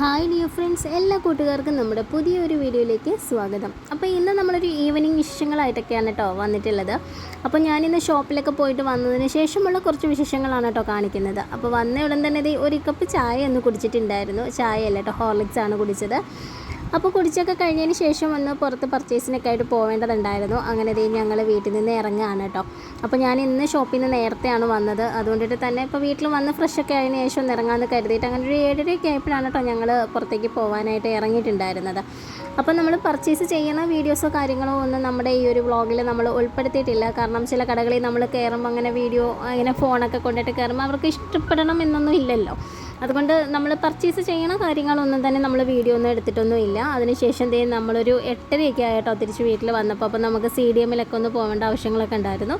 Hi dear friends എല്ലാ കൂട്ടുകാർക്കും നമ്മുടെ പുതിയൊരു വീഡിയോയിലേക്ക് സ്വാഗതം. അപ്പോൾ ഇന്ന് നമ്മളൊരു ഈവനിങ് വിശേഷങ്ങളായിട്ടൊക്കെയാണ് കേട്ടോ വന്നിട്ടുള്ളത്. അപ്പോൾ ഞാനിന്ന് ഷോപ്പിലൊക്കെ പോയിട്ട് വന്നതിന് ശേഷമുള്ള കുറച്ച് വിശേഷങ്ങളാണ് കേട്ടോ കാണിക്കുന്നത്. അപ്പോൾ വന്ന ഉടൻ തന്നെ ഒരു കപ്പ് ചായ ഒന്ന് കുടിച്ചിട്ടുണ്ടായിരുന്നു. ചായ അല്ല കേട്ടോ ഹോർലിക്സ് ആണ് കുടിച്ചത്. അപ്പോൾ കുടിച്ചൊക്കെ കഴിഞ്ഞതിന് ശേഷം ഒന്ന് പുറത്ത് പർച്ചേസിനൊക്കെ ആയിട്ട് പോവേണ്ടതുണ്ടായിരുന്നു. അങ്ങനെ ദേ ഞങ്ങൾ വീട്ടിൽ നിന്ന് ഇറങ്ങുകയാണ് കേട്ടോ അപ്പോൾ ഞാൻ ഇന്ന് ഷോപ്പിൽ നിന്ന് നേരത്തെയാണ് വന്നത്. അതുകൊണ്ടിട്ട് തന്നെ ഇപ്പോൾ വീട്ടിൽ വന്ന് ഫ്രഷൊക്കെ ആയതിനു ശേഷം ഒന്ന് ഇറങ്ങാമെന്ന് കരുതിയിട്ട് അങ്ങനെ ഒരു ഏഴരയൊക്കെ ആയപ്പോഴാണ് കേട്ടോ ഞങ്ങൾ പുറത്തേക്ക് പോകാനായിട്ട് ഇറങ്ങിയിട്ടുണ്ടായിരുന്നത്. അപ്പോൾ നമ്മൾ പർച്ചേസ് ചെയ്യുന്ന വീഡിയോസോ കാര്യങ്ങളോ ഒന്നും നമ്മുടെ ഈ ഒരു വ്ളോഗിൽ നമ്മൾ ഉൾപ്പെടുത്തിയിട്ടില്ല. കാരണം ചില കടകളിൽ നമ്മൾ കയറുമ്പോൾ അങ്ങനെ വീഡിയോ അങ്ങനെ ഫോണൊക്കെ കൊണ്ടിട്ട് കയറുമ്പോൾ അവർക്ക് ഇഷ്ടപ്പെടണം എന്നൊന്നും ഇല്ലല്ലോ. അതുകൊണ്ട് നമ്മൾ പർച്ചേസ് ചെയ്യണ കാര്യങ്ങളൊന്നും തന്നെ നമ്മൾ വീഡിയോ ഒന്നും എടുത്തിട്ടൊന്നും ഇല്ല അതിനുശേഷം ദേ നമ്മളൊരു എട്ടരയൊക്കെ ആയിട്ടോ തിരിച്ച് വീട്ടിൽ വന്നപ്പോൾ അപ്പോൾ നമുക്ക് സി ഡി എമ്മിലൊക്കെ ഒന്ന് പോകേണ്ട ആവശ്യങ്ങളൊക്കെ ഉണ്ടായിരുന്നു.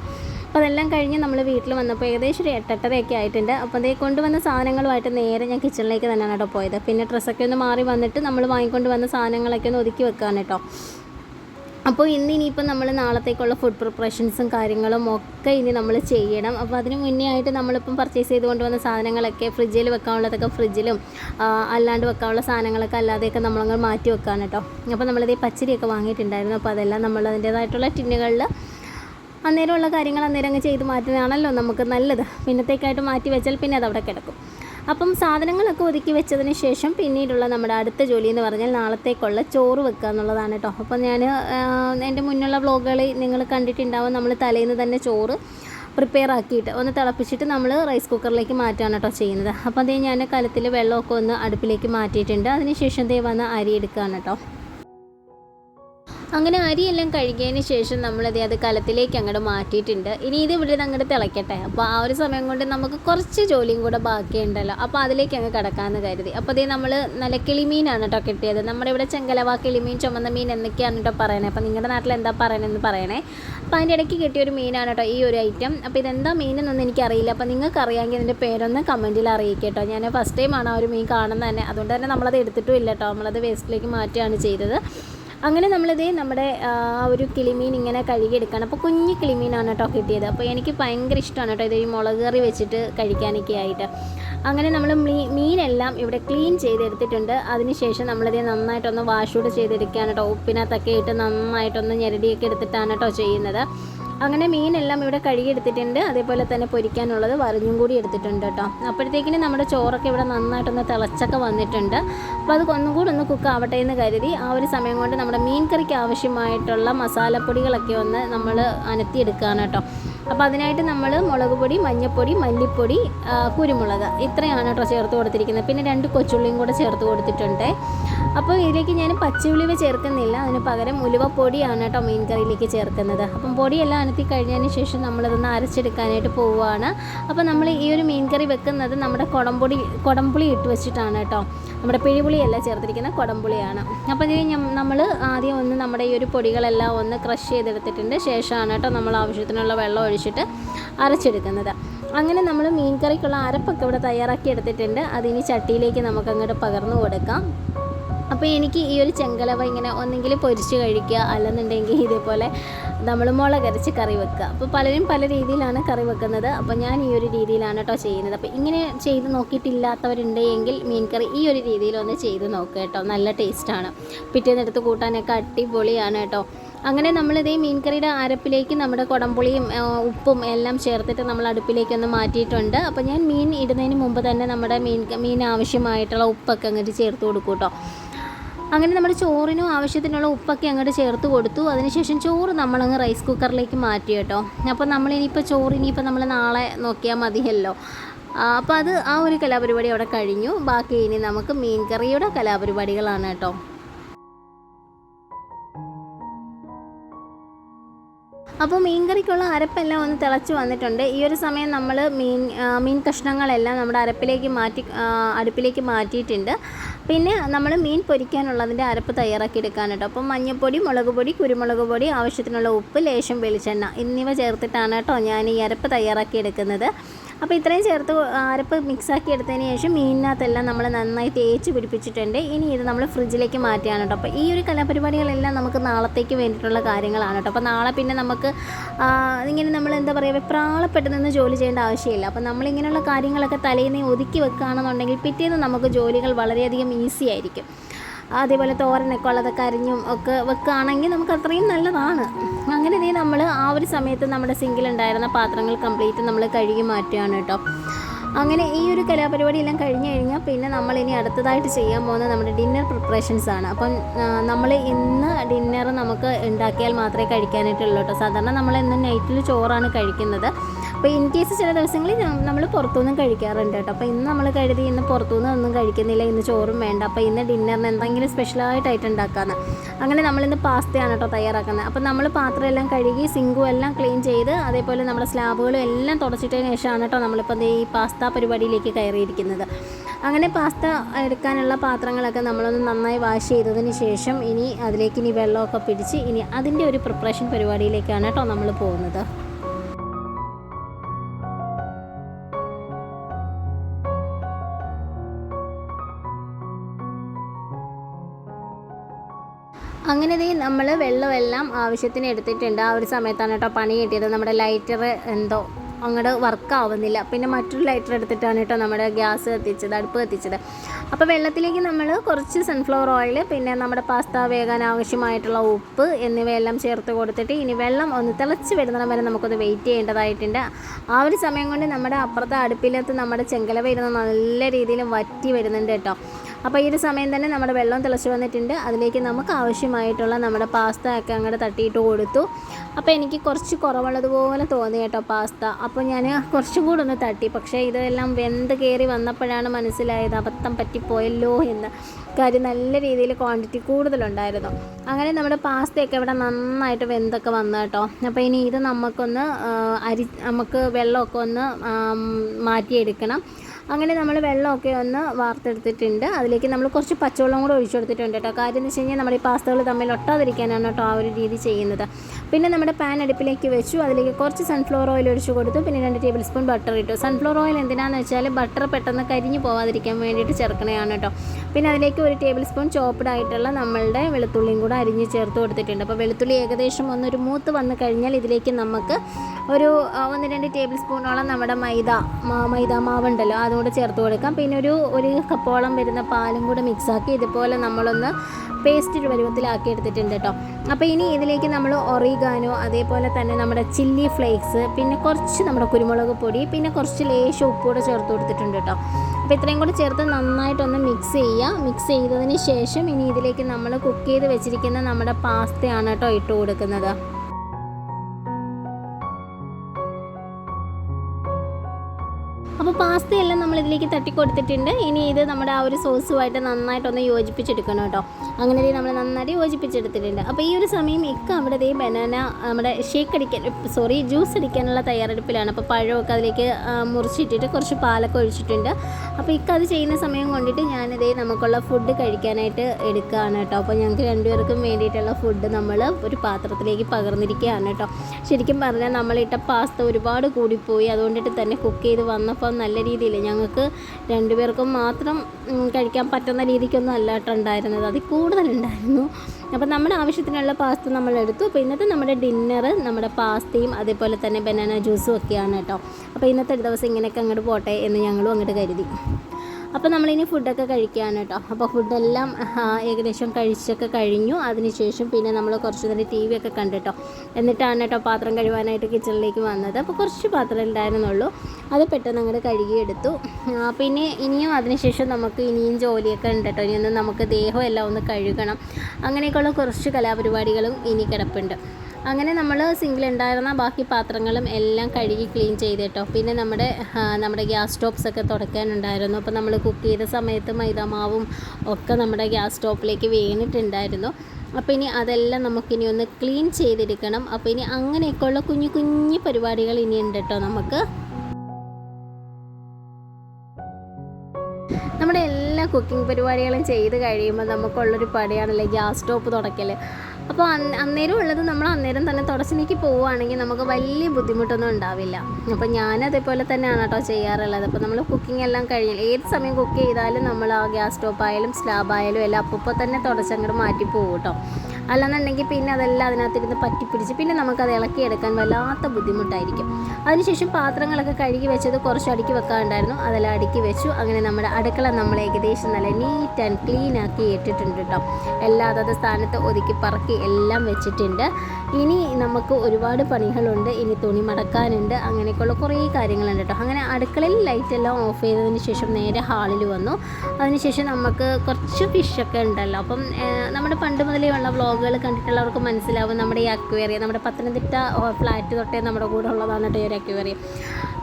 അപ്പോൾ അതെല്ലാം കഴിഞ്ഞ് നമ്മൾ വീട്ടിൽ വന്നപ്പോൾ ഏകദേശം ഒരു എട്ടെട്ടരയൊക്കെ ആയിട്ടുണ്ട്. അപ്പോൾ അതേ കൊണ്ടുവന്ന സാധനങ്ങളുമായിട്ട് നേരെ ഞാൻ കിച്ചണിലേക്ക് തന്നെയാണ് കേട്ടോ പോയത്. പിന്നെ ഡ്രസ്സൊക്കെ ഒന്ന് മാറി വന്നിട്ട് നമ്മൾ വാങ്ങിക്കൊണ്ട് വന്ന സാധനങ്ങളൊക്കെ ഒന്ന് ഒതുക്കി വെക്കുകയാണ് കേട്ടോ. അപ്പോൾ ഇന്ന് ഇനിയിപ്പോൾ നമ്മൾ നാളത്തേക്കുള്ള ഫുഡ് പ്രിപ്പറേഷൻസും കാര്യങ്ങളും ഒക്കെ ഇനി നമ്മൾ ചെയ്യണം. അപ്പോൾ അതിന് മുന്നേ ആയിട്ട് നമ്മളിപ്പം പർച്ചേസ് ചെയ്ത് കൊണ്ടുവന്ന സാധനങ്ങളൊക്കെ ഫ്രിഡ്ജിൽ വെക്കാനുള്ളതൊക്കെ ഫ്രിഡ്ജിലും അല്ലാണ്ട് വെക്കാനുള്ള സാധനങ്ങളൊക്കെ അല്ലാതെയൊക്കെ നമ്മളങ്ങ് മാറ്റി വെക്കാണ് കേട്ടോ. അപ്പോൾ നമ്മളിത് പച്ചരിയൊക്കെ വാങ്ങിയിട്ടുണ്ടായിരുന്നു. അപ്പോൾ അതെല്ലാം നമ്മൾ അതിന്റേതായിട്ടുള്ള ടിന്നുകളിൽ അന്നേരമുള്ള കാര്യങ്ങൾ അന്നേരം അങ്ങ് ചെയ്ത് മാറ്റുന്നതാണല്ലോ നമുക്ക് നല്ലത്. പിന്നത്തേക്കായിട്ട് മാറ്റി വെച്ചാൽ പിന്നെ അത് അവിടെ കിടക്കും. അപ്പം സാധനങ്ങളൊക്കെ ഒതുക്കി വെച്ചതിന് ശേഷം പിന്നീടുള്ള നമ്മുടെ അടുത്ത ജോലി എന്ന് പറഞ്ഞാൽ നാളത്തേക്കുള്ള ചോറ് വെക്കുക എന്നുള്ളതാണ് കേട്ടോ. അപ്പം ഞാൻ എന്റെ മുന്നുള്ള വ്ളോഗുകളിൽ നിങ്ങൾ കണ്ടിട്ടുണ്ടാവും. നമ്മൾ തലേന്ന് തന്നെ ചോറ് പ്രിപ്പയർ ആക്കിയിട്ട് ഒന്ന് തിളപ്പിച്ചിട്ട് നമ്മൾ റൈസ് കുക്കറിലേക്ക് മാറ്റുകയാണ് കേട്ടോ ചെയ്യുന്നത്. അപ്പോൾ അതേ ഞാൻ കലത്തിൽ വെള്ളമൊക്കെ ഒന്ന് അടുപ്പിലേക്ക് മാറ്റിയിട്ടുണ്ട്. അതിനുശേഷം ദേ വന്ന് അരി എടുക്കുകയാണ് കേട്ടോ. അങ്ങനെ അരിയെല്ലാം കഴുകിയതിന് ശേഷം നമ്മളത് അത് കലത്തിലേക്ക് അങ്ങോട്ട് മാറ്റിയിട്ടുണ്ട്. ഇനി ഇത് ഇവിടെ അങ്ങോട്ട് തിളയ്ക്കട്ടെ അപ്പോൾ ആ ഒരു സമയം കൊണ്ട് നമുക്ക് കുറച്ച് ജോലിയും കൂടെ ബാക്കിയുണ്ടല്ലോ. അപ്പോൾ അതിലേക്ക് അങ്ങ് കിടക്കാമെന്ന് കരുതി. അപ്പോൾ അതേ നമ്മൾ നല്ല കിളിമീനാണ് കേട്ടോ കിട്ടിയത്. നമ്മുടെ ഇവിടെ ചെങ്കലവ കിളിമീൻ ചുമന്ന മീൻ എന്നൊക്കെയാണ് കേട്ടോ പറയണേ. അപ്പോൾ നിങ്ങളുടെ നാട്ടിൽ എന്താ പറയണമെന്ന് പറയണേ. അപ്പോൾ അതിന്റെ ഇടയ്ക്ക് കിട്ടിയ ഒരു മീനാണ് കേട്ടോ ഈ ഒരു ഐറ്റം അപ്പോൾ ഇതെന്താ മീനെന്നൊന്നും എനിക്കറിയില്ല. അപ്പോൾ നിങ്ങൾക്ക് അറിയാമെങ്കിൽ അതിന്റെ പേരൊന്ന് കമന്റിൽ അറിയിക്കുക കേട്ടോ ഞാൻ ഫസ്റ്റ് ടൈമാണ് ആ ഒരു മീൻ കാണുന്നത് തന്നെ. അതുകൊണ്ട് തന്നെ നമ്മളത് എടുത്തിട്ടും ഇല്ല കേട്ടോ നമ്മളത് വേസ്റ്റിലേക്ക് മാറ്റുകയാണ് ചെയ്തത്. അങ്ങനെ നമ്മളിത് നമ്മുടെ ആ ഒരു കിളിമീൻ ഇങ്ങനെ കഴുകിയെടുക്കണം. അപ്പോൾ കുഞ്ഞ് കിളിമീനാണ് കേട്ടോ കിട്ടിയത്. അപ്പോൾ എനിക്ക് ഭയങ്കര ഇഷ്ടമാണ് കേട്ടോ ഇത് ഈ മുളക് കറി വെച്ചിട്ട് കഴിക്കാനൊക്കെ ആയിട്ട്. അങ്ങനെ നമ്മൾ മീനെല്ലാം ഇവിടെ ക്ലീൻ ചെയ്തെടുത്തിട്ടുണ്ട്. അതിനുശേഷം നമ്മളിത് നന്നായിട്ടൊന്ന് വാഷ് ഔട്ട് ചെയ്തെടുക്കുകയാണ് കേട്ടോ ഉപ്പിനകത്തൊക്കെ ഇട്ട് നന്നായിട്ടൊന്ന് ഞെരടിയൊക്കെ എടുത്തിട്ടാണ് കേട്ടോ ചെയ്യുന്നത്. അങ്ങനെ മീനെല്ലാം ഇവിടെ കഴുകിയെടുത്തിട്ടുണ്ട്. അതേപോലെ തന്നെ പൊരിക്കാനുള്ളത് വറിഞ്ഞും കൂടി എടുത്തിട്ടുണ്ട് കേട്ടോ അപ്പോഴത്തേക്കിന് നമ്മുടെ ചോറൊക്കെ ഇവിടെ നന്നായിട്ടൊന്ന് തിളച്ചൊക്കെ വന്നിട്ടുണ്ട്. അപ്പോൾ അത് ഒന്നും കൂടി ഒന്ന് കുക്ക് ആവട്ടെ എന്ന് കരുതി ആ ഒരു സമയം കൊണ്ട് നമ്മുടെ മീൻ കറിക്ക് ആവശ്യമായിട്ടുള്ള മസാലപ്പൊടികളൊക്കെ ഒന്ന് നമ്മൾ അനത്തിയെടുക്കുകയാണ് കേട്ടോ അപ്പോൾ അതിനായിട്ട് നമ്മൾ മുളക് പൊടി മഞ്ഞൾപ്പൊടി മല്ലിപ്പൊടി കുരുമുളക് ഇത്രയാണ് കേട്ടോ ചേർത്ത് കൊടുത്തിരിക്കുന്നത്. പിന്നെ രണ്ട് കൊച്ചുള്ളിയും കൂടെ ചേർത്ത് കൊടുത്തിട്ടുണ്ട്. അപ്പോൾ ഇതിലേക്ക് ഞാൻ പച്ചയുള്ളിവ ചേർക്കുന്നില്ല. അതിന് പകരം ഉലുവപ്പൊടിയാണ് കേട്ടോ മീൻ കറിയിലേക്ക് ചേർക്കുന്നത്. അപ്പം പൊടിയെല്ലാം അനത്തി കഴിഞ്ഞതിന് ശേഷം നമ്മളതൊന്ന് അരച്ചെടുക്കാനായിട്ട് പോവുകയാണ്. അപ്പോൾ നമ്മൾ ഈ ഒരു മീൻ കറി വെക്കുന്നത് നമ്മുടെ കുടംപൊടി കുടംപുളി ഇട്ട് വെച്ചിട്ടാണ് കേട്ടോ നമ്മുടെ പിഴിപുളിയല്ല ചേർത്തിരിക്കുന്ന കുടംപുളിയാണ്. അപ്പോൾ ഇത് നമ്മൾ ആദ്യം ഒന്ന് നമ്മുടെ ഈ ഒരു പൊടികളെല്ലാം ഒന്ന് ക്രഷ് ചെയ്തെടുത്തിട്ടുണ്ട്. ശേഷമാണ് കേട്ടോ നമ്മൾ ആവശ്യത്തിനുള്ള വെള്ളം ഒഴിച്ചിട്ട് അരച്ചെടുക്കുന്നത്. അങ്ങനെ നമ്മൾ മീൻ കറിക്കുള്ള അരപ്പൊക്കെ ഇവിടെ തയ്യാറാക്കി എടുത്തിട്ടുണ്ട്. അതിനി ചട്ടിയിലേക്ക് നമുക്കങ്ങോട്ട് പകർന്നു കൊടുക്കാം. അപ്പോൾ എനിക്ക് ഈ ഒരു ചെങ്കലവ ഇങ്ങനെ ഒന്നെങ്കിൽ പൊരിച്ച് കഴിക്കുക അല്ലെന്നുണ്ടെങ്കിൽ ഇതേപോലെ നമ്മൾ മുളകരച്ച് കറി വെക്കുക. അപ്പോൾ പലരും പല രീതിയിലാണ് കറി വെക്കുന്നത്. അപ്പോൾ ഞാൻ ഈ ഒരു രീതിയിലാണ് കേട്ടോ ചെയ്യുന്നത്. അപ്പോൾ ഇങ്ങനെ ചെയ്ത് നോക്കിയിട്ടില്ലാത്തവരുണ്ടെങ്കിൽ മീൻ കറി ഈ ഒരു രീതിയിലൊന്ന് ചെയ്ത് നോക്കുക കേട്ടോ നല്ല ടേസ്റ്റാണ് പിറ്റേന്നെടുത്ത് കൂട്ടാനൊക്കെ അടിപൊളിയാണ് കേട്ടോ അങ്ങനെ നമ്മളിതേ മീൻ കറിയുടെ അരപ്പിലേക്ക് നമ്മുടെ കുടംപുളിയും ഉപ്പും എല്ലാം ചേർത്തിട്ട് നമ്മൾ അടുപ്പിലേക്കൊന്ന് മാറ്റിയിട്ടുണ്ട്. അപ്പോൾ ഞാൻ മീൻ ഇടുന്നതിന് മുമ്പ് തന്നെ നമ്മുടെ മീൻ മീൻ ആവശ്യമായിട്ടുള്ള ഉപ്പൊക്കെ അങ്ങോട്ട് ചേർത്ത് കൊടുക്കും കേട്ടോ അങ്ങനെ നമ്മുടെ ചോറിനും ആവശ്യത്തിനുള്ള ഉപ്പൊക്കെ അങ്ങോട്ട് ചേർത്ത് കൊടുത്തു. അതിനുശേഷം ചോറ് നമ്മളങ്ങ് റൈസ് കുക്കറിലേക്ക് മാറ്റി കേട്ടോ. അപ്പോൾ നമ്മളിനിയിപ്പോൾ ചോറ് ഇനിയിപ്പോൾ നമ്മൾ നാളെ നോക്കിയാൽ മതിയല്ലോ. അപ്പോൾ അത് ആ ഒരു കലാപരിപാടി അവിടെ കഴിഞ്ഞു. ബാക്കി ഇനി നമുക്ക് മീൻ കറിയുടെ കലാപരിപാടികളാണ് കേട്ടോ. അപ്പോൾ മീൻ കറിക്കുള്ള അരപ്പെല്ലാം ഒന്ന് തിളച്ച് വന്നിട്ടുണ്ട്. ഈ ഒരു സമയം നമ്മൾ മീൻ മീൻ കഷ്ണങ്ങളെല്ലാം നമ്മുടെ അരപ്പിലേക്ക് മാറ്റി അടുപ്പിലേക്ക് മാറ്റിയിട്ടുണ്ട്. പിന്നെ നമ്മൾ മീൻ പൊരിക്കാനുള്ളതിന്റെ അരപ്പ് തയ്യാറാക്കി എടുക്കാൻ കേട്ടോ അപ്പം മഞ്ഞൾപ്പൊടി മുളക് പൊടി കുരുമുളക് പൊടി ആവശ്യത്തിനുള്ള ഉപ്പ് ലേശം വെളിച്ചെണ്ണ എന്നിവ ചേർത്തിട്ടാണ് കേട്ടോ ഞാൻ ഈ അരപ്പ് തയ്യാറാക്കി എടുക്കുന്നത്. അപ്പോൾ ഇത്രയും ചേർത്ത് അരപ്പ് മിക്സാക്കി എടുത്തതിന് ശേഷം മീനിനകത്തെല്ലാം നമ്മൾ നന്നായി തേച്ച് പിടിപ്പിച്ചിട്ടുണ്ട്. ഇനി ഇത് നമ്മൾ ഫ്രിഡ്ജിലേക്ക് മാറ്റുകയാണ് കേട്ടോ. അപ്പോൾ ഈ ഒരു കലാപരിപാടികളെല്ലാം നമുക്ക് നാളത്തേക്ക് വേണ്ടിയിട്ടുള്ള കാര്യങ്ങളാണ് കേട്ടോ. അപ്പോൾ നാളെ പിന്നെ നമുക്ക് ഇങ്ങനെ നമ്മൾ എന്താ പറയുക വെപ്രാളപ്പെട്ട് നിന്ന് ജോലി ചെയ്യേണ്ട ആവശ്യമില്ല. അപ്പോൾ നമ്മളിങ്ങനെയുള്ള കാര്യങ്ങളൊക്കെ തലേന്ന് ഒതുക്കി വെക്കുകയാണെന്നുണ്ടെങ്കിൽ പിറ്റേന്ന് നമുക്ക് ജോലികൾ വളരെയധികം ഈസി ആയിരിക്കും. അതേപോലെ തോരനൊക്കെ ഉള്ളതൊക്കെ അരിഞ്ഞും ഒക്കെ വെക്കുകയാണെങ്കിൽ നമുക്ക് അത്രയും നല്ലതാണ്. അങ്ങനെ നീ നമ്മൾ ആ ഒരു സമയത്ത് നമ്മുടെ സിങ്കിലുണ്ടായിരുന്ന പാത്രങ്ങൾ കംപ്ലീറ്റ് നമ്മൾ കഴുകി മാറ്റുകയാണ് കേട്ടോ. അങ്ങനെ ഈ ഒരു കലാപരിപാടി എല്ലാം കഴിഞ്ഞു കഴിഞ്ഞാൽ പിന്നെ നമ്മൾ ഇനി അടുത്തതായിട്ട് ചെയ്യാൻ പോകുന്നത് നമ്മുടെ ഡിന്നർ പ്രിപ്പറേഷൻസ് ആണ്. അപ്പം നമ്മൾ ഇന്ന് ഡിന്നർ നമുക്ക് ഉണ്ടാക്കിയാൽ മാത്രമേ കഴിക്കാനായിട്ടുള്ളൂ കേട്ടോ. സാധാരണ നമ്മൾ ഇന്ന് നൈറ്റിൽ ചോറാണ് കഴിക്കുന്നത്. അപ്പോൾ ഇൻ കേസ് ചില ദിവസങ്ങളിൽ നമ്മൾ പുറത്തുനിന്നും കഴിക്കാറുണ്ട് കേട്ടോ. അപ്പോൾ ഇന്ന് നമ്മൾ കരുതി ഇന്ന് പുറത്തുനിന്ന് ഒന്നും കഴിക്കുന്നില്ല ഇന്ന് ചോറും വേണ്ട. അപ്പോൾ ഇന്ന് ഡിന്നറിന് എന്തെങ്കിലും സ്പെഷ്യലായിട്ടായിട്ട് ഉണ്ടാക്കാമെന്ന് അങ്ങനെ നമ്മളിന്ന് പാസ്തയാണ് കേട്ടോ തയ്യാറാക്കുന്നത്. അപ്പോൾ നമ്മൾ പാത്രം എല്ലാം കഴുകി സിങ്കും എല്ലാം ക്ലീൻ ചെയ്ത് അതേപോലെ നമ്മുടെ സ്ലാബുകളും എല്ലാം തുടച്ചിട്ടതിന് ശേഷമാണ് കേട്ടോ നമ്മളിപ്പോൾ ഈ പാസ്ത പരിപാടിയിലേക്ക് കയറിയിരിക്കുന്നത്. അങ്ങനെ പാസ്ത എടുക്കാനുള്ള പാത്രങ്ങളൊക്കെ നമ്മളൊന്ന് നന്നായി വാഷ് ചെയ്തതിന് ശേഷം ഇനി അതിലേക്ക് ഇനി വെള്ളമൊക്കെ പിടിച്ച് ഇനി അതിന്റെ ഒരു പ്രിപ്പറേഷൻ പരിപാടിയിലേക്കാണ് കേട്ടോ നമ്മൾ പോകുന്നത്. അങ്ങനെ ദേ നമ്മൾ വെള്ളമെല്ലാം ആവശ്യത്തിന് എടുത്തിട്ടുണ്ട്. ആ ഒരു സമയത്താണ് കേട്ടോ പണി കിട്ടിയത്. നമ്മുടെ ലൈറ്റർ എന്തോ അങ്ങോട്ട് വർക്ക് ആവുന്നില്ല പിന്നെ മറ്റൊരു ലൈറ്റർ എടുത്തിട്ടാണ് കേട്ടോ നമ്മുടെ ഗ്യാസ് കത്തിച്ചത് അടുപ്പ് കത്തിച്ചത്. അപ്പോൾ വെള്ളത്തിലേക്ക് നമ്മൾ കുറച്ച് സൺഫ്ലവർ ഓയിൽ പിന്നെ നമ്മുടെ പാസ്ത വേകാൻ ആവശ്യമായിട്ടുള്ള ഉപ്പ് എന്നിവയെല്ലാം ചേർത്ത് കൊടുത്തിട്ട് ഇനി വെള്ളം ഒന്ന് തിളച്ച് വരുന്നിടം വരെ നമുക്കൊന്ന് വെയിറ്റ് ചെയ്യേണ്ടതായിട്ടുണ്ട്. ആ ഒരു സമയം കൊണ്ട് നമ്മുടെ അപ്പുറത്തെ അടുപ്പിലത്ത് നമ്മുടെ ചെങ്കല വരുന്ന നല്ല രീതിയിൽ വറ്റി വരുന്നുണ്ട് കേട്ടോ. അപ്പോൾ ഈ ഒരു സമയം തന്നെ നമ്മുടെ വെള്ളം തിളച്ച് വന്നിട്ടുണ്ട്. അതിലേക്ക് നമുക്ക് ആവശ്യമായിട്ടുള്ള നമ്മുടെ പാസ്ത ഒക്കെ അങ്ങോട്ട് തട്ടിയിട്ട് കൊടുത്തു. അപ്പോൾ എനിക്ക് കുറച്ച് കുറവുള്ളതുപോലെ തോന്നി കേട്ടോ പാസ്ത അപ്പോൾ ഞാൻ കുറച്ചും കൂടെ ഒന്ന് തട്ടി. പക്ഷേ ഇതെല്ലാം വെന്ത് കയറി വന്നപ്പോഴാണ് മനസ്സിലായത് അബദ്ധം പറ്റിപ്പോയല്ലോ എന്ന്. കാര്യം നല്ല രീതിയിൽ ക്വാണ്ടിറ്റി കൂടുതലുണ്ടായിരുന്നു. അങ്ങനെ നമ്മുടെ പാസ്തയൊക്കെ ഇവിടെ നന്നായിട്ട് വെന്തൊക്കെ വന്നു കേട്ടോ. അപ്പോൾ ഇനി ഇത് നമുക്കൊന്ന് അരി നമുക്ക് വെള്ളമൊക്കെ ഒന്ന് മാറ്റിയെടുക്കണം. അങ്ങനെ നമ്മൾ വെള്ളമൊക്കെ ഒന്ന് വാർത്തെടുത്തിട്ടുണ്ട്. അതിലേക്ക് നമ്മൾ കുറച്ച് പച്ചവെള്ളം കൂടെ ഒഴിച്ചു കൊടുത്തിട്ടുണ്ട് കേട്ടോ. കാര്യം എന്ന് വെച്ച് കഴിഞ്ഞാൽ നമ്മുടെ ഈ പാസ്തകൾ തമ്മിൽ ഒട്ടാതിരിക്കാനാണ് കേട്ടോ ആ ഒരു രീതി ചെയ്യുന്നത്. പിന്നെ നമ്മുടെ പാൻ അടുപ്പിലേക്ക് വെച്ചു. അതിലേക്ക് കുറച്ച് സൺഫ്ലവർ ഓയിൽ ഒഴിച്ചു കൊടുത്തു. പിന്നെ രണ്ട് ടേബിൾ സ്പൂൺ ബട്ടർ ഇട്ടു. സൺഫ്ലവർ ഓയിൽ എന്തിനാന്ന് വെച്ചാൽ ബട്ടർ പെട്ടെന്ന് കരിഞ്ഞു പോവാതിരിക്കാൻ വേണ്ടിയിട്ട് ചേർക്കണതാണ് കേട്ടോ പിന്നെ അതിലേക്ക് ഒരു ടേബിൾ സ്പൂൺ ചോപ്ഡ് ആയിട്ടുള്ള നമ്മളുടെ വെളുത്തുള്ളിയും കൂടെ അരിഞ്ഞ് ചേർത്ത് കൊടുത്തിട്ടുണ്ട്. അപ്പോൾ വെളുത്തുള്ളി ഏകദേശം ഒന്നൊരു മൂത്ത് വന്നു കഴിഞ്ഞാൽ ഇതിലേക്ക് നമുക്ക് ഒരു ഒന്ന് രണ്ട് ടേബിൾ സ്പൂണോളം നമ്മുടെ മൈദ മൈദ മാവുണ്ടല്ലോ അതുകൂടെ ചേർത്ത് കൊടുക്കാം. പിന്നെ ഒരു ഒരു കപ്പോളം വരുന്ന പാലും കൂടെ മിക്സാക്കി ഇതുപോലെ നമ്മളൊന്ന് പേസ്റ്റ് പരുവത്തിലാക്കി എടുത്തിട്ടുണ്ട് കേട്ടോ അപ്പോൾ ഇനി ഇതിലേക്ക് നമ്മൾ ഒറിഗാനോ അതേപോലെ തന്നെ നമ്മുടെ ചില്ലി ഫ്ലേക്സ് പിന്നെ കുറച്ച് നമ്മുടെ കുരുമുളക് പൊടി പിന്നെ കുറച്ച് ലേശം ഉപ്പ് കൂടെ ചേർത്ത് കൊടുത്തിട്ടുണ്ട് കേട്ടോ. അപ്പോൾ ഇത്രയും കൂടെ ചേർത്ത് നന്നായിട്ടൊന്ന് മിക്സ് ചെയ്യുക. മിക്സ് ചെയ്തതിന് ശേഷം ഇനി ഇതിലേക്ക് നമ്മൾ കുക്ക് ചെയ്ത് വെച്ചിരിക്കുന്ന നമ്മുടെ പാസ്തയാണ് കേട്ടോ ഇട്ട് കൊടുക്കുന്നത്. ഇതിലേക്ക് തട്ടി കൊടുത്തിട്ടുണ്ട് ഇനി ഇത് നമ്മുടെ ആ ഒരു സോസുമായിട്ട് നന്നായിട്ടൊന്ന് യോജിപ്പിച്ചെടുക്കണം കേട്ടോ. അങ്ങനെ നമ്മൾ നന്നായിട്ട് യോജിപ്പിച്ചെടുത്തിട്ടുണ്ട്. അപ്പോൾ ഈ ഒരു സമയം ഇക്ക അവിടെ ഈ ബനാന നമ്മുടെ ഷേക്ക് അടിക്കാൻ സോറി ജ്യൂസ് അടിക്കാനുള്ള തയ്യാറെടുപ്പിലാണ്. അപ്പോൾ പഴമൊക്കെ അതിലേക്ക് മുറിച്ചിട്ടിട്ട് കുറച്ച് പാലൊക്കെ ഒഴിച്ചിട്ടുണ്ട്. അപ്പോൾ ഇക്ക അത് ചെയ്യുന്ന സമയം കൊണ്ടിട്ട് ഞാനിതേ നമുക്കുള്ള ഫുഡ് കഴിക്കാനായിട്ട് എടുക്കുകയാണ് കേട്ടോ. അപ്പോൾ ഞങ്ങൾക്ക് രണ്ടുപേർക്കും വേണ്ടിയിട്ടുള്ള ഫുഡ് നമ്മൾ ഒരു പാത്രത്തിലേക്ക് പകർന്നിരിക്കുകയാണ് കേട്ടോ. ശരിക്കും പറഞ്ഞാൽ നമ്മളിട്ട പാസ്ത ഒരുപാട് കൂടിപ്പോയി. അതുകൊണ്ടിട്ട് തന്നെ കുക്ക് ചെയ്ത് വന്നപ്പോൾ നല്ല രീതിയിൽ ഞങ്ങൾക്ക് രണ്ടുപേർക്കും മാത്രം കഴിക്കാൻ പറ്റുന്ന രീതിക്കൊന്നും അല്ല കേട്ടോ ഉണ്ടായിരുന്നത്. അതിൽ കൂടുതലുണ്ടായിരുന്നു. അപ്പോൾ നമ്മുടെ ആവശ്യത്തിനുള്ള പാസ്ത നമ്മൾ എടുത്തു. അപ്പോൾ ഇന്നത്തെ നമ്മുടെ ഡിന്നർ നമ്മുടെ പാസ്തയും അതേപോലെ തന്നെ ബനാന ജ്യൂസും ഒക്കെയാണ് കേട്ടോ. അപ്പോൾ ഇന്നത്തെ ദിവസം ഇങ്ങനെയൊക്കെ അങ്ങോട്ട് പോട്ടെ എന്ന് ഞങ്ങളും അങ്ങോട്ട് കരുതി. അപ്പോൾ നമ്മളിനി ഫുഡൊക്കെ കഴിക്കുകയാണ് കേട്ടോ. അപ്പോൾ ഫുഡെല്ലാം ഏകദേശം കഴിച്ചൊക്കെ കഴിഞ്ഞു. അതിനുശേഷം പിന്നെ നമ്മൾ കുറച്ച് നേരം ടി വി ഒക്കെ കണ്ടിട്ടോ. എന്നിട്ടാണ് കേട്ടോ പാത്രം കഴുകാനായിട്ട് കിച്ചണിലേക്ക് വന്നത്. അപ്പോൾ കുറച്ച് പാത്രം ഉണ്ടായിരുന്നുള്ളൂ അത് പെട്ടെന്ന് അങ്ങോട്ട് കഴുകിയെടുത്തു പിന്നെ ഇനിയും അതിനുശേഷം നമുക്ക് ഇനിയും ജോലിയൊക്കെ ഉണ്ട് കേട്ടോ. ഇനിയൊന്ന് നമുക്ക് ദേഹം എല്ലാം ഒന്ന് കഴുകണം. അങ്ങനെയൊക്കെയുള്ള കുറച്ച് കലാപരിപാടികളും ഇനി കിടപ്പുണ്ട്. അങ്ങനെ നമ്മൾ സിങ്കിൽ ഉണ്ടായിരുന്ന ബാക്കി പാത്രങ്ങളും എല്ലാം കഴുകി ക്ലീൻ ചെയ്ത് കേട്ടോ പിന്നെ നമ്മുടെ നമ്മുടെ ഗ്യാസ് സ്റ്റോപ്സ് ഒക്കെ തുടയ്ക്കാനുണ്ടായിരുന്നു അപ്പോൾ നമ്മൾ കുക്ക് ചെയ്ത സമയത്ത് മൈദാമാവും ഒക്കെ നമ്മുടെ ഗ്യാസ് സ്റ്റോപ്പിലേക്ക് വീണിട്ടുണ്ടായിരുന്നു. അപ്പോൾ ഇനി അതെല്ലാം നമുക്കിനി ഒന്ന് ക്ലീൻ ചെയ്തെടുക്കണം. അപ്പോൾ ഇനി അങ്ങനെയൊക്കെയുള്ള കുഞ്ഞു കുഞ്ഞു പരിപാടികൾ ഇനി ഉണ്ട് കേട്ടോ നമുക്ക്. നമ്മുടെ എല്ലാ കുക്കിംഗ് പരിപാടികളും ചെയ്ത് കഴിയുമ്പോൾ നമുക്കുള്ളൊരു പടിയാണല്ലേ ഗ്യാസ് സ്റ്റോപ്പ് തുടയ്ക്കൽ അപ്പോൾ അന്ന് അന്നേരം ഉള്ളത് നമ്മൾ അന്നേരം തന്നെ തുടച്ച് നീക്കി പോവുകയാണെങ്കിൽ നമുക്ക് വലിയ ബുദ്ധിമുട്ടൊന്നും ഉണ്ടാവില്ല. അപ്പോൾ ഞാൻ അതേപോലെ തന്നെയാണ് കേട്ടോ ചെയ്യാറുള്ളത്. അപ്പോൾ നമ്മൾ കുക്കിംഗ് എല്ലാം കഴിഞ്ഞാൽ ഏത് സമയം കുക്ക് ചെയ്താലും നമ്മൾ ആ ഗ്യാസ് സ്റ്റോപ്പ് ആയാലും സ്ലാബ് ആയാലും എല്ലാം അപ്പോൾ തന്നെ തുടച്ചങ്ങോട്ട് മാറ്റി പോകും കേട്ടോ. അല്ലാന്നുണ്ടെങ്കിൽ പിന്നെ അതെല്ലാം അതിനകത്തിരുന്ന് പറ്റിപ്പിടിച്ച് പിന്നെ നമുക്കത് ഇളക്കിയെടുക്കാൻ വല്ലാത്ത ബുദ്ധിമുട്ടായിരിക്കും. അതിനുശേഷം പാത്രങ്ങളൊക്കെ കഴുകി വെച്ചത് കുറച്ച് അടുക്കി വെക്കാണ്ടായിരുന്നു അതെല്ലാം അടുക്കി വെച്ചു. അങ്ങനെ നമ്മുടെ അടുക്കള നമ്മൾ ഏകദേശം നല്ല നീറ്റ് ആൻഡ് ക്ലീൻ ആക്കി ഇട്ടിട്ടുണ്ട് കേട്ടോ. എല്ലാ അതത് സ്ഥാനത്ത് ഒതുക്കി പറക്കി എല്ലാം വെച്ചിട്ടുണ്ട്. ഇനി നമുക്ക് ഒരുപാട് പണികളുണ്ട്. ഇനി തുണി മടക്കാനുണ്ട്. അങ്ങനെയൊക്കെയുള്ള കുറേ കാര്യങ്ങളുണ്ട് കേട്ടോ. അങ്ങനെ അടുക്കളയിൽ ലൈറ്റ് എല്ലാം ഓഫ് ചെയ്തതിന് ശേഷം നേരെ ഹാളിൽ വന്നു. അതിനുശേഷം നമുക്ക് കുറച്ച് ഫിഷൊക്കെ ഉണ്ടല്ലോ. അപ്പം നമ്മുടെ പണ്ട് മുതലേ ഉള്ള വ്ളോഗുകൾ കണ്ടിട്ടുള്ളവർക്ക് മനസ്സിലാവും നമ്മുടെ ഈ അക്വേറിയം നമ്മുടെ പത്തനംതിട്ട ഫ്ലാറ്റ് തൊട്ടേ നമ്മുടെ കൂടെ ഉള്ളതാണ് കേട്ടോ ഈ ഒരു അക്വേറിയം.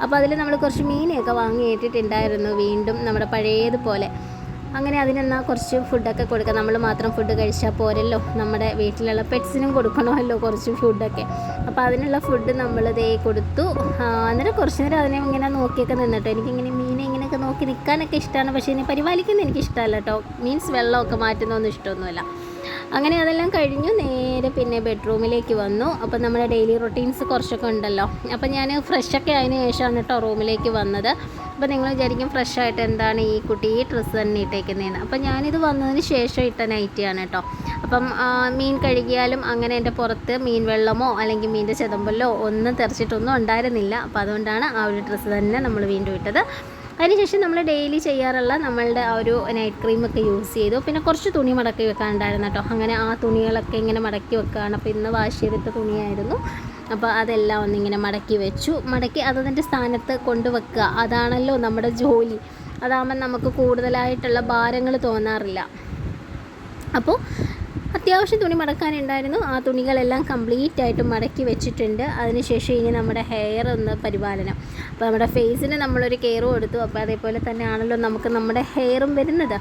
അപ്പോൾ അതിൽ നമ്മൾ കുറച്ച് മീനെയൊക്കെ വാങ്ങി ഏറ്റിട്ടുണ്ടായിരുന്നു വീണ്ടും നമ്മുടെ പഴയതുപോലെ. അങ്ങനെ അതിനെന്നാൽ കുറച്ച് ഫുഡൊക്കെ കൊടുക്കുക നമ്മൾ മാത്രം ഫുഡ് കഴിച്ചാൽ പോരല്ലോ. നമ്മുടെ വീട്ടിലുള്ള പെറ്റ്സിനും കൊടുക്കണമല്ലോ കുറച്ച് ഫുഡൊക്കെ. അപ്പോൾ അതിനുള്ള ഫുഡ് നമ്മൾ ദേ കൊടുത്തു. അന്നേരം കുറച്ച് നേരം അതിനെ ഇങ്ങനെ നോക്കിയൊക്കെ നിന്നിട്ടോ. എനിക്കിങ്ങനെ മീനെ ഇങ്ങനെയൊക്കെ നോക്കി നിൽക്കാനൊക്കെ ഇഷ്ടമാണ് പക്ഷേ ഇനി പരിപാലിക്കുന്ന എനിക്ക് ഇഷ്ടമല്ല കേട്ടോ. മീൻസ് വെള്ളമൊക്കെ മാറ്റുന്നൊന്നും ഇഷ്ടമൊന്നുമില്ല. അങ്ങനെ അതെല്ലാം കഴിഞ്ഞു. നേരെ പിന്നെ ബെഡ്റൂമിലേക്ക് വന്നു. അപ്പോൾ നമ്മുടെ ഡെയിലി റൊട്ടീൻസ് കുറച്ചൊക്കെ ഉണ്ടല്ലോ. അപ്പോൾ ഞാൻ ഫ്രഷൊക്കെ അതിന് ശേഷമാണ് കേട്ടോ റൂമിലേക്ക് വന്നത്. അപ്പോൾ നിങ്ങൾ വിചാരിക്കും ഫ്രഷായിട്ട് എന്താണ് ഈ കുട്ടി ഈ ഡ്രസ്സ് തന്നെ ഇട്ടേക്കുന്നതെന്ന് അപ്പോൾ ഞാനിത് വന്നതിന് ശേഷം ഇട്ട നൈറ്റിയാണ് കേട്ടോ അപ്പം മീൻ കഴുകിയാലും അങ്ങനെ എന്റെ പുറത്ത് മീൻ വെള്ളമോ അല്ലെങ്കിൽ മീന്റെ ചെതമ്പല്ലോ ഒന്നും തെറിച്ചിട്ടൊന്നും ഉണ്ടായിരുന്നില്ല. അപ്പോൾ അതുകൊണ്ടാണ് ആ ഒരു ഡ്രസ്സ് തന്നെ നമ്മൾ വീണ്ടും ഇട്ടത്. അതിനുശേഷം നമ്മൾ ഡെയിലി ചെയ്യാറുള്ള നമ്മളുടെ ആ ഒരു നൈറ്റ് ക്രീമൊക്കെ യൂസ് ചെയ്തു. പിന്നെ കുറച്ച് തുണി മടക്കി വെക്കാനുണ്ടായിരുന്നു കേട്ടോ. അങ്ങനെ ആ തുണികളൊക്കെ ഇങ്ങനെ മടക്കി വെക്കുകയാണ്. അപ്പോൾ ഇന്ന് വാഷ് ചെയ്തിട്ട തുണിയായിരുന്നു. അപ്പോൾ അതെല്ലാം ഒന്നിങ്ങനെ മടക്കി വെച്ചു. മടക്കി അതതിന്റെ സ്ഥാനത്ത് കൊണ്ടുവെക്കുക അതാണല്ലോ നമ്മുടെ ജോലി. അതാകുമ്പോൾ നമുക്ക് കൂടുതലായിട്ടുള്ള ഭാരങ്ങൾ തോന്നാറില്ല. അപ്പോൾ അത്യാവശ്യം തുണി മടക്കാനുണ്ടായിരുന്നു. ആ തുണികളെല്ലാം കംപ്ലീറ്റ് ആയിട്ട് മടക്കി വെച്ചിട്ടുണ്ട്. അതിനുശേഷം ഇനി നമ്മുടെ ഹെയർ ഒന്ന് പരിപാലനം. അപ്പോൾ നമ്മുടെ ഫേസിന് നമ്മളൊരു കെയർ കൊടുത്തു അപ്പോൾ അതേപോലെ തന്നെ ആണല്ലോ നമുക്ക് നമ്മുടെ ഹെയറും വരുന്നത്.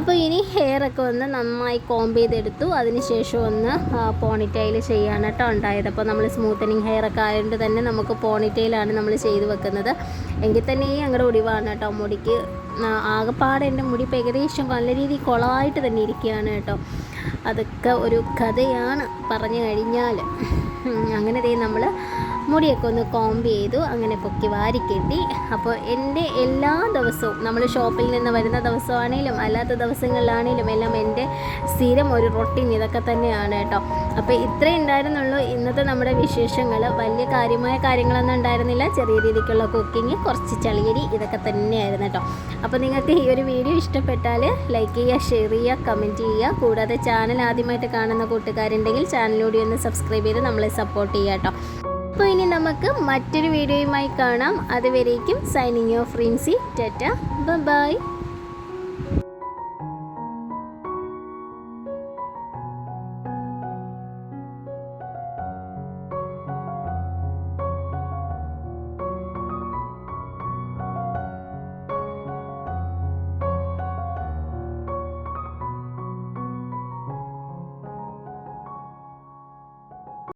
അപ്പോൾ ഇനി ഹെയറൊക്കെ ഒന്ന് നന്നായി കോംബ് ചെയ്തെടുത്തു. അതിനുശേഷം ഒന്ന് പോണിറ്റെയിൽ ചെയ്യാണ് കേട്ടോ ഉണ്ടായത്. അപ്പോൾ നമ്മൾ സ്മൂത്തനിങ് ഹെയറൊക്കെ ആയതുകൊണ്ട് തന്നെ നമുക്ക് പോണിറ്റെയിലാണ് നമ്മൾ ചെയ്ത് വെക്കുന്നത്. എങ്കിൽ തന്നെ ഈ അങ്ങോട്ട് ഒടിവാണ് കേട്ടോ മുടിക്ക്. ആകെപ്പാടെ എന്റെ മുടി ഏകദേശം നല്ല രീതിയിൽ കുളമായിട്ട് തന്നെ ഇരിക്കുകയാണ് കേട്ടോ അതൊക്കെ ഒരു കഥയാണ് പറഞ്ഞു കഴിഞ്ഞാൽ അങ്ങനെ ദേ നമ്മൾ മുടിയൊക്കെ ഒന്ന് കോംബ് ചെയ്തു അങ്ങനെ പൊക്കി വാരി കെട്ടി. അപ്പോൾ എന്റെ എല്ലാ ദിവസവും നമ്മൾ ഷോപ്പിൽ നിന്ന് വരുന്ന ദിവസമാണേലും അല്ലാത്ത ദിവസങ്ങളിലാണേലും എല്ലാം എന്റെ സ്ഥിരം ഒരു റൊട്ടീൻ ഇതൊക്കെ തന്നെയാണ് കേട്ടോ. അപ്പോൾ ഇത്രയും ഉണ്ടായിരുന്നുള്ളൂ. ഇന്നത്തെ നമ്മുടെ വിശേഷങ്ങൾ. വലിയ കാര്യമായ കാര്യങ്ങളൊന്നും ഉണ്ടായിരുന്നില്ല. ചെറിയ രീതിക്കുള്ള കുക്കിംഗ് കുറച്ച് ചളിയരി ഇതൊക്കെ തന്നെയായിരുന്നു കേട്ടോ. അപ്പോൾ നിങ്ങൾക്ക് ഈ ഒരു വീഡിയോ ഇഷ്ടപ്പെട്ടാൽ ലൈക്ക് ചെയ്യുക ഷെയർ ചെയ്യുക കമന്റ് ചെയ്യുക. കൂടാതെ ചാനൽ ആദ്യമായിട്ട് കാണുന്ന കൂട്ടുകാരുണ്ടെങ്കിൽ ചാനലിലൂടെ ഒന്ന് സബ്സ്ക്രൈബ് ചെയ്ത് നമ്മളെ സപ്പോർട്ട് ചെയ്യുക കേട്ടോ. അപ്പോൾ ഇനി നമുക്ക് മറ്റൊരു വീഡിയോയുമായി കാണാം. അതുവരേക്കും സൈനിങ് ഓഫ് റിൻസി ടെറ്റ. ബൈ